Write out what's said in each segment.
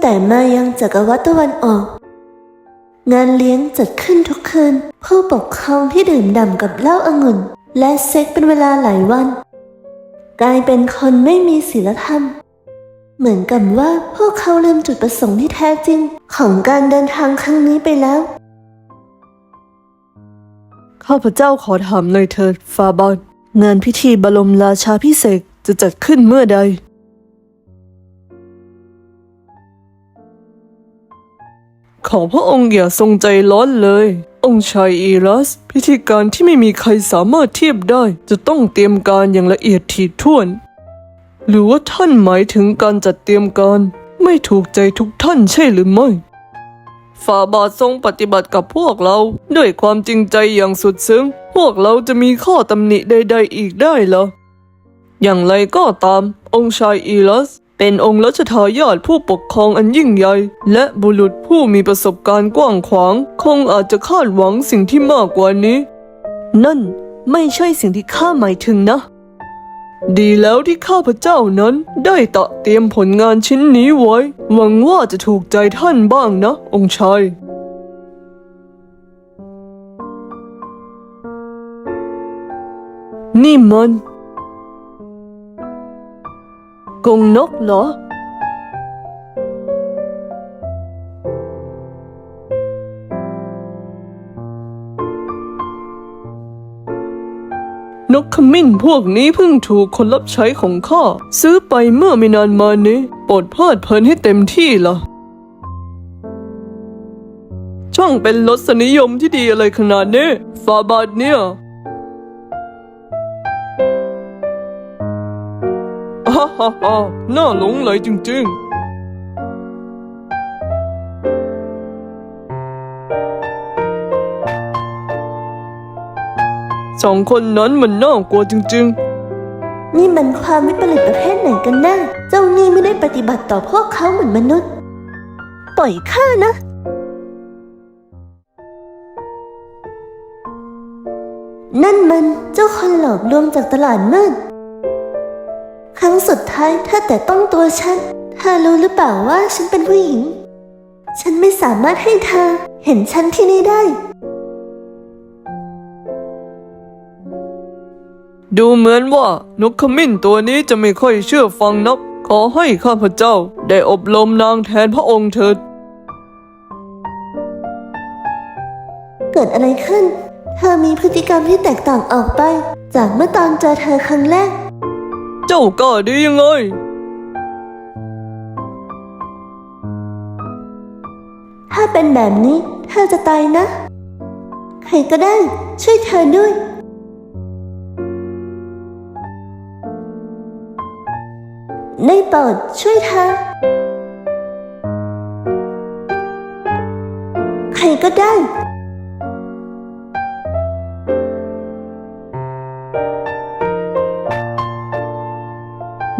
แต่มายังจักรวรรดิตะวันออก งานเลี้ยงจัดขึ้นทุกคืน ผู้ปกครองที่ดื่มด่ำกับเหล้าองุ่น และเซ็กเป็นเวลาหลายวัน กลายเป็นคนไม่มีศีลธรรม เหมือนกับว่าพวกเขาลืมจุดประสงค์ที่แท้จริง ของการเดินทางครั้งนี้ไปแล้ว ข้าพเจ้าขอถามหน่อยเถิดฟาบาทงานพิธีบรมราชาพิเศษกจะจัดขึ้นเมื่อใด ขอพระองค์อย่าทรงใจร้อนเลย องค์ชายอีรัส พิธีการที่ไม่มีใครสามารถเทียบได้ จะต้องเตรียมการอย่างละเอียดถี่ถ้วน หรือว่าท่านหมายถึงการจัดเตรียมการ ไม่ถูกใจทุกท่านใช่หรือไม่ฝ่าบาททรงปฏิบัติกับพวกเรา ด้วยความจริงใจอย่างสุดซึ้ง พวกเราจะมีข้อตำหนิใดๆอีกได้เหรออย่างไรก็ตาม องค์ชายอีลัส เป็นองค์รัชทายาทผู้ปกครองอันยิ่งใหญ่ และบุรุษผู้มีประสบการณ์กว้างขวาง คงอาจจะคาดหวังสิ่งที่มากกว่านี้ นั่นไม่ใช่สิ่งที่ข้าหมายถึงนะ ดีแล้วที่ข้าพเจ้านั้นได้ตะเตรียมผลงานชิ้นนี้ไว้ หวังว่าจะถูกใจท่านบ้างนะ องค์ชายนี่มัน กรงนกเหรอ นกขมิ้นพวกนี้เพิ่งถูกคนรับใช้ของข้าซื้อไปเมื่อไม่นานมานี้โปรดเพลิดเพลินให้เต็มที่ล่ะช่างเป็นรสนิยมที่ดีอะไรขนาดนี้ฟาบาทเนี่ย ฮ่าฮ่าฮ่าน่าหลงไหลจริง ๆสองคนนั้นมันน่ากลัวจริง ๆ นี่มันความวิปริตประเภทไหนกันนะเจ้านี่ไม่ได้ปฏิบัติต่อพวกเขาเหมือนมนุษย์ ปล่อยข้านะ นั่นมันเจ้าคนหลอกลวงจากตลาดมืด รั้งสุดท้ายเธอแต่ต้องตัวฉันเธอรู้หรือเปล่าว่าฉันเป็นผู้หญิง ฉันไม่สามารถให้เธอเห็นฉันที่นี่ได้ ดูเหมือนว่านกขมิ้นตัวนี้จะไม่ค่อยเชื่อฟังนัก ขอให้ข้าพเจ้าได้อบรมนางแทนพระองค์เถิด เกิดอะไรขึ้น เธอมีพฤติกรรมที่แตกต่างออกไป จากเมื่อตอนเจอเธอครั้งแรก เจ้ากล้าดียังไง ถ้าเป็นแบบนี้เธอจะตายนะ ใครก็ได้ ช่วยเธอด้วย ได้โปรดช่วยเธอ ใครก็ได้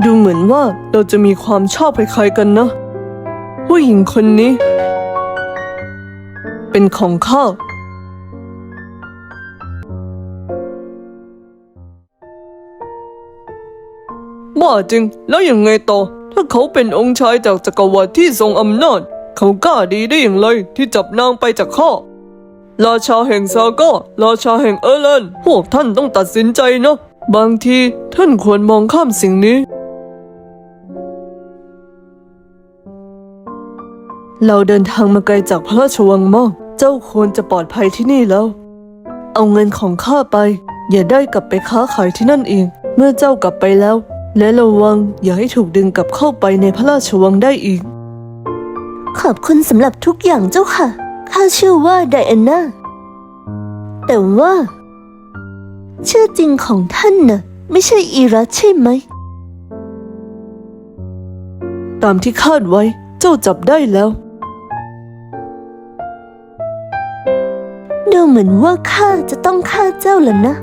ดูเหมือนว่าเราจะมีความชอบคล้ายๆกันนะ ผู้หญิงคนนี้ เป็นของข้าบ้าจริง แล้วยังไงต่อ ถ้าเขาเป็นองค์ชายจากจักรวรรดิที่ทรงอำนาจ เขากล้าดีได้อย่างไรที่จับนางไปจากข้าราชาแห่งซาก้าราชาแห่งเอร์เลนพวกท่านต้องตัดสินใจนะ บางทีท่านควรมองข้ามสิ่งนี้ เราเดินทางมาไกลจากพระราชวังมาก เจ้าควรจะปลอดภัยที่นี่แล้ว เอาเงินของข้าไป อย่าได้กลับไปค้าขายที่นั่นเอง เมื่อเจ้ากลับไปแล้ว และระวังอย่าให้ถูกดึงกลับเข้าไปในพระราชวังได้อีก ขอบคุณสำหรับทุกอย่างเจ้าค่ะ ข้าชื่อว่าไดอาน่า แต่ว่า ชื่อจริงของท่านน่ะ ไม่ใช่อีรัสใช่ไหม ตามที่คาดไว้ เจ้าจับได้แล้ว ดูเหมือนว่าข้าจะต้องฆ่าเจ้าแล้วนะ